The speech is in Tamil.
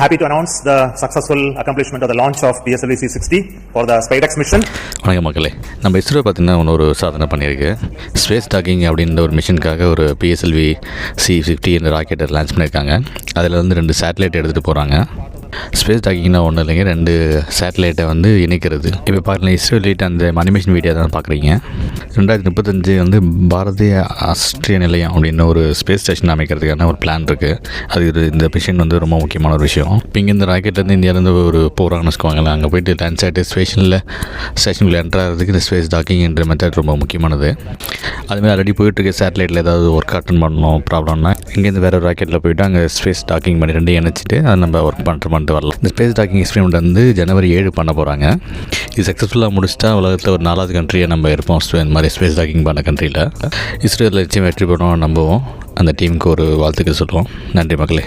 Happy to announce the successful accomplishment of the launch of PSLV C60 for the SpaceX mission. வணக்கம் மக்களே. நம்ம இஸ்ரோ பார்த்தீங்கன்னா ஒரு சாதனை பண்ணியிருக்கு. ஸ்பேஸ் டாக்கிங் அப்படின்ற ஒரு மிஷனுக்காக ஒரு பிஎஸ்எல்வி சி ஃபிஃப்டி என்ற ராக்கெட்டை லான்ச் பண்ணியிருக்காங்க. அதில் வந்து ரெண்டு சேட்டலைட் எடுத்துகிட்டு போகிறாங்க ஸ்பேஸ் டாக்கிங்னா ஒன்றும் இல்லைங்க. ரெண்டு சேட்டலைட்டை வந்து இணைக்கிறது. இப்போ பார்க்கலாம் இஸ்ரோ லைட் அந்த அனிமேஷன் வீடியோ தான் பார்க்குறீங்க ரெண்டாயிரத்தி முப்பத்தஞ்சு வந்து பாரதிய ஆஸ்திரிய நிலையம் அப்படின்னு ஒரு ஸ்பேஸ் ஸ்டேஷன் அமைக்கிறதுக்கான ஒரு பிளான் இருக்குது அது இது இந்த மிஷன் வந்து ரொம்ப முக்கியமான ஒரு விஷயம். இப்போ இங்கே இந்த ராக்கெட்லேருந்து இந்தியாவிலேருந்து ஒரு போகிறாங்கன்னு வச்சுக்கோங்களேன். அங்கே போயிட்டு லேண்ட் ஆகிட்டு ஸ்டேஷனில் ஸ்டேஷனுக்குள்ளே என்ட்ரு ஆகிறதுக்கு இந்த ஸ்பேஸ் டாக்கிங்ன்ற மெத்தட் ரொம்ப முக்கியமானது. அதுமாதிரி ஆல்ரெடி போயிட்டுருக்க சேட்டலைட்டில் ஏதாவது ஒர்க் அட்டன் பண்ணணும் ப்ராப்ளம்னா இங்கேருந்து வேறு ராக்கெட்டில் போயிட்டு அங்கே ஸ்பேஸ் டாக்கிங் பண்ணி ரெண்டையும் இணைச்சிட்டு அதை நம்ம ஒர்க் பண்ணுற பண்ணிட்டு வரலாம் இந்த ஸ்பேஸ் டாக்கிங் எக்ஸ்பெரிமெண்ட் வந்து ஜனவரி ஏழு பண்ண போகிறாங்க இது சக்ஸஸ்ஃபுல்லாக முடிச்சிட்டா உலகத்தில் ஒரு நாலாவது கண்ட்ரியை நம்ம இருப்போம். இந்த மாதிரி ஸ்பேஸ் டாக்கிங் பண்ண கண்ட்ரியில் இஸ்ரேலில் நிச்சயம் வெற்றி பெறணும்னு நம்புவோம். அந்த டீமுக்கு ஒரு வாழ்த்துக்கள் சொல்லுவோம். நன்றி மக்களே.